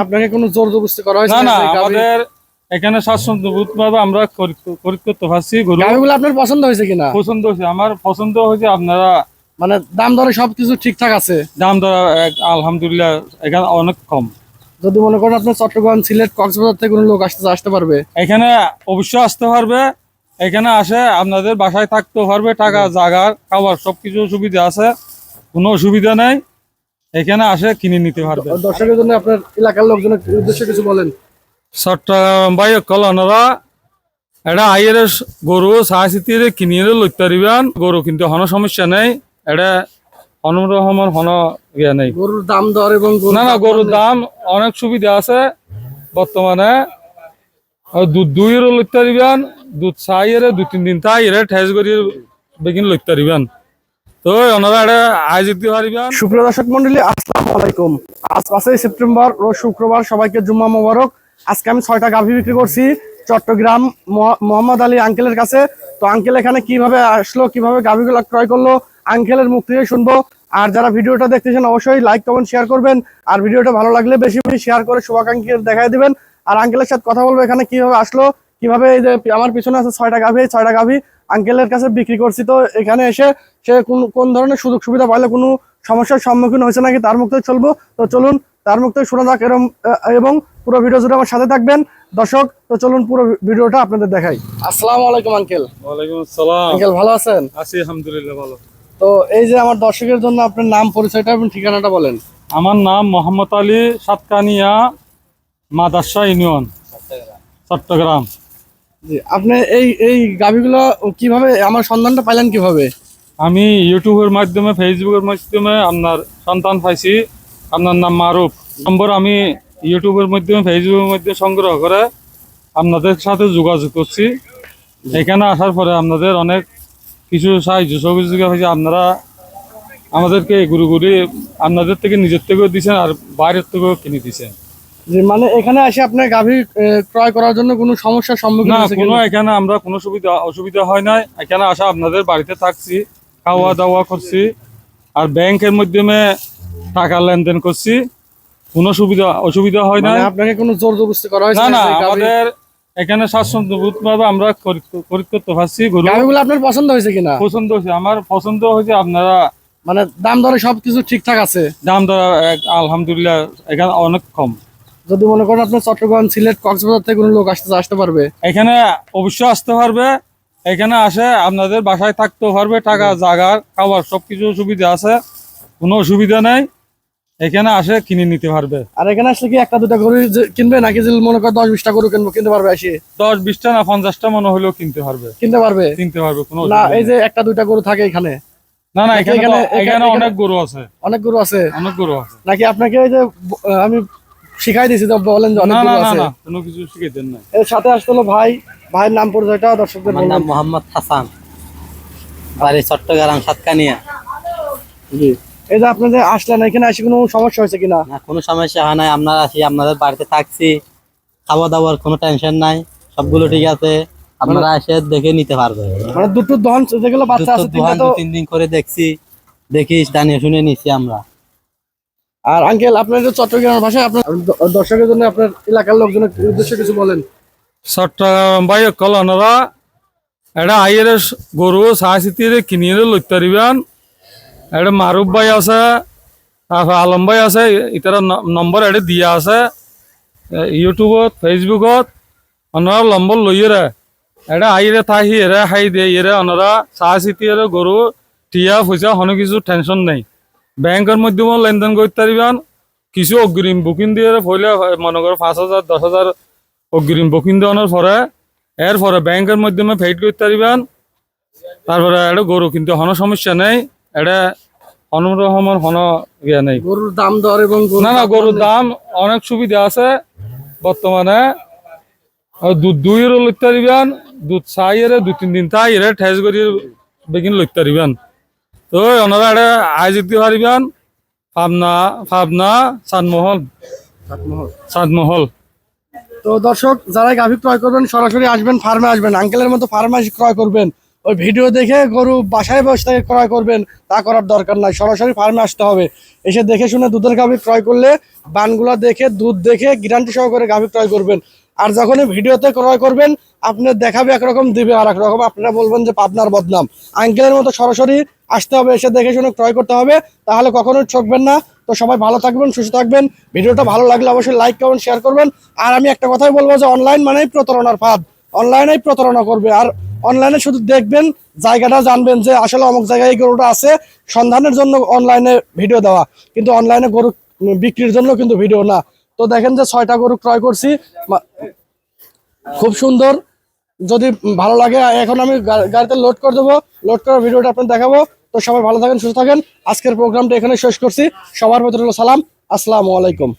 আপনাকে কোনো জোর জবরদস্তি করা হয়েছে না না আমাদের এখানে স্বাচ্ছন্দ্য ভাবে আমরা খরিদ- করতে পারছি গরু আপনার পছন্দ হয়েছে কিনা? পছন্দ হয়েছে। আমার পছন্দ হয়েছে আপনারা মানে দাম দরে সবকিছু ঠিকঠাক আছে? দাম দর আলহামদুলিল্লাহ এখানে অনেক কম। যদি মনে করেন আপনার চট্টগ্রাম সিলেট কক্সবাজার থেকে কোনো লোক আসতে আসতে পারবে? এখানে অবশ্যই আসতে পারবে। এখানে আসে আপনাদের বাসায় থাকতে পারবে টাকা জাগার খাবার সবকিছু সুবিধা আছে। কোনো অসুবিধা নেই। এখানে আসে কিনে নিতে পারবে। দর্শকের জন্য আপনার এলাকার লোকজনের উদ্দেশ্যে কিছু বলেন। চট্টগ্রাম বাই কল ওনারা এটা আইয়ের গরু চিতিয়ে কিনিয়ে লইতে পারিবেন। গরু কিন্তু হন সমস্যা নেই এটা অনুরহমর হন ইয়ে নেই। গরুর দাম দর এবং না না গরুর দাম অনেক সুবিধা আছে। বর্তমানে আর দুধ দুইয়েরও লইতে পারিবেন দুধ চাইয়ের দু তিন দিন তাইয়ের ঠেস করি বেগিন লইতে পারিবেন। তো ওনারা এটা আয় পারিবেন। সুপ্রিয় দর্শক মন্ডলী, আসসালামু আলাইকুম। আজ পাঁচই সেপ্টেম্বর রোজ শুক্রবার সবাইকে জুম্মা মোবারক। আজকে আমি ছয়টা গাভী বিক্রি করছি চট্টগ্রাম মহ- মোহাম্মদ আলী আঙ্কেলের কাছে। তো আঙ্কেল এখানে কীভাবে আসলো, কীভাবে গাভীগুলো ক্রয় করল, আঙ্কেলের মুখ থেকে শুনব। আর যারা ভিডিওটা দেখতেছেন, অবশ্যই লাইক, কমেন্ট, শেয়ার করবেন। আর ভিডিওটা ভালো লাগলে বেশি বেশি শেয়ার করে শুভাকাঙ্ক্ষীকে দেখাই দিবেন। আর আঙ্কেলের সাথে কথা বলব, এখানে কীভাবে আসলো, কীভাবে এই যে আমার পিছনে আছে ছয়টা গাভী ছয়টা গাভী। আঙ্কেলের কাছে বিক্রি করছি তো এখানে এসে সে কোন কোন ধরনের সুযোগ সুবিধা পাইলে কোনো সমস্যার সম্মুখীন হয়েছে নাকি তার মুখ থেকে চলবো? তো চলুন তার মুখ থেকে শোনা যাক এরম এবং পুরো ভিডিও জুড়ে আমার সাথে থাকবেন। দর্শক তো চলুন পুরো ভিডিওটা আপনাদের দেখাই। আসসালামু আলাইকুম আঙ্কেল। ওয়ালাইকুম আসসালাম। আঙ্কেল ভালো আছেন? আছি আলহামদুলিল্লাহ ভালো। তো এই যে আমার দর্শকের জন্য আপনার নাম পরিচয়টা এবং ঠিকানাটা বলেন। আমার নাম মোহাম্মদ আলী সাতকানিয়া মাদাসা ইউনিয়ন চট্টগ্রাম। আপনি এই এই গাভিগুলো কীভাবে, আমার সন্ধানটা পাইলেন কীভাবে? আমি ইউটিউবের মাধ্যমে ফেসবুকের মাধ্যমে আপনার সন্তান পাইছি। আপনার নাম মারুফ। নম্বর আমি ইউটিউবের মাধ্যমে ফেসবুকের মাধ্যমে সংগ্রহ করে আপনাদের সাথে যোগাযোগ করছি। এখানে আসার পরে আপনাদের অনেক কিছু সাহায্য সহযোগিতা হয়েছে। আপনারা আমাদেরকে গুরুগুরি আপনাদের থেকে নিজের থেকেও দিচ্ছেন আর বাইরের থেকেও কিনে দিচ্ছেন যে মানে এখানে এসে আপনার গাভী ক্রয় করার জন্য কোনো সমস্যার সম্মুখীন না কোনো? এখানে আমরা কোনো সুবিধা অসুবিধা হয় নাই। এখানে আসা আপনাদের বাড়িতে থাকছি খাওয়া দাওয়া করছি আর ব্যাংকের মাধ্যমে টাকা লেনদেন করছি। কোনো সুবিধা অসুবিধা হয় মানে নাই। আপনাকে কোনো জোর জবরদস্তি করা হয়েছে না না আমাদের এখানে স্বাচ্ছন্দ্য ভাবে আমরা খরিদ করতে পারছি। গরু আপনার পছন্দ হয়েছে কিনা? পছন্দ হয়েছে। আমার পছন্দ হয়েছে আপনারা মানে দাম দরে সবকিছু ঠিকঠাক আছে? দাম দর আলহামদুলিল্লাহ এখানে অনেক কম। যদি মনে করেন আপনার চট্টগ্রাম সিলেট কক্সবাজার থেকে কোনো লোক আসতে আসতে পারবে? এখানে অবশ্যই আসতে পারবে। এখানে আসে আপনাদের বাসায় থাকতে পারবে টাকা জাগার খাবার সবকিছু সুবিধা আছে। কোনো অসুবিধা নেই। এখানে আসে কিনে নিতে পারবে। আর এখানে আসলে কি একটা দুটা গরু কিনবে? নাকি যদি মনে করেন দশ বিশটা গরু কিনবো কিনতে পারবে এসে? দশ বিশটা না পঞ্চাশটা মনে হলেও কিনতে পারবে। কিনতে পারবে? কিনতে পারবে কোনো না এই যে একটা দুইটা গরু থাকে এখানে। না না এখানে অনেক গরু আছে। অনেক গরু আছে? অনেক গরু আছে। নাকি আপনাকে এই যে আমি শিখাই দিয়েছি তো বলেন যে অনেক না না গরু না আছে কোনো কিছু শিখে দেন না এর সাথে আসতে হলো ভাই ভাইয়ের নাম পরিচয়টা দর্শকদের আমার নাম মোহাম্মদ হাসান। বাড়ি চট্টগ্রাম সাতকানিয়া। জি। এই যে আপনি যে আসলেন এখানে এসে কোনো সমস্যা হয়েছে কিনা? না কোনো সমস্যা হয় নাই। আপনারা আসি আপনাদের বাড়িতে থাকছি। খাওয়া দাওয়ার কোনো টেনশন নাই। সবগুলো ঠিক আছে। আপনারা এসে দেখে নিতে পারবে। মানে দুটো দহন যেগুলো বাচ্চা আছে তিন দিন করে দেখছি। দেখি জানিয়ে শুনে নিছি আমরা। আর আঙ্কেল আপনার চট্টগ্রামের ভাষায় আপনার দর্শকের জন্য আপনার এলাকার লোকজনের উদ্দেশ্যে কিছু বলেন। চট্টগ্রাম বাই কল ওনারা এটা আইয়ের গরু চিতিয়ে কিনিয়ে লইতে পারিবেন। এটা মারুফ ভাই আছে, তারপর আলম ভাই আছে, ইতার নম্বর এটা দিয়া আছে ইউটিউবত ফেসবুকত ওনারা নম্বর লইয়ে এটা আইরে থাহি এরে হাই দিয়ে এরে চাই চিতিয়ে গরু টিয়া পয়সা কোনো কিছু টেনশন নেই। ব্যাংকের মাধ্যমে লেনদেন করতে পারিবেন কিছু অগ্রিম বুকিং দিয়ে ফইলে মনে করো পাঁচ হাজার দশ হাজার অগ্রিম বুকিং দেওয়ানোর পরে এর পরে ব্যাংকের মাধ্যমে ফেড করতে পারিবেন তারপরে এটা গরু কিন্তু হন সমস্যা নেই। এটা অনুরহমের হন ইয়ে নেই। গরুর দাম দর এবং না না গরুর দাম অনেক সুবিধা আছে। বর্তমানে দুধ দুইয়েরও লইতে পারিবেন দুধ চাইয়ের দু তিন দিন তাইয়ের ঠেস করি বেগিন লইতে পারিবেন তো ওনারা এটা আয় দিতে পারিবেন পাবনা পাবনা চাঁদমহল। চাঁদমহল। তো দর্শক যারা গাভী ক্রয় করবেন সরাসরি আসবেন ফার্মে আসবেন আঙ্কেলের মতো ফার্মে ক্রয় করবেন। ওই ভিডিও দেখে গরু বাসায় বসে থেকে ক্রয় করবেন তা করার দরকার নাই সরাসরি ফার্মে আসতে হবে। এসে দেখে শুনে দুধের গাভী ক্রয় করলে বানগুলো দেখে দুধ দেখে গ্যারান্টি সহকারে গাভী ক্রয় করবেন। আর যখনই ভিডিওতে ক্রয় করবেন, আপনি দেখাবে একরকম, দিবে আর রকম। আপনারা বলবেন যে পাবনার বদনাম। আঙ্কেলের মতো সরাসরি আসতে হবে, এসে দেখে শুনে ক্রয় করতে হবে। তাহলে কখনোই ঠকবেন না। তো সবাই ভালো থাকবেন, সুস্থ থাকবেন। ভিডিওটা ভালো লাগলে অবশ্যই লাইক কমেন্ট শেয়ার করবেন। আর আমি একটা কথাই বলব যে অনলাইন মানেই প্রতারণার ফাঁদ। অনলাইনেই প্রতারণা করবে। আর অনলাইনে শুধু দেখবেন, জায়গাটা জানবেন যে আসলে অমুক জায়গায় এই গরুটা আছে। সন্ধানের জন্য অনলাইনে ভিডিও দেওয়া। কিন্তু অনলাইনে গরু বিক্রির জন্য কিন্তু ভিডিও না। তো দেখেন যে ছয়টা গরু ক্রয় করছি। খুব সুন্দর। যদি ভালো লাগে, এখন আমি গাড়িতে লোড করে দেবো। লোড করার ভিডিওটা আপনার দেখাবো। তো সবাই ভালো থাকেন, সুস্থ থাকেন। আজকের প্রোগ্রামটা এখানে শেষ করছি। সবার ভেতরে সালাম। আসসালামু আলাইকুম।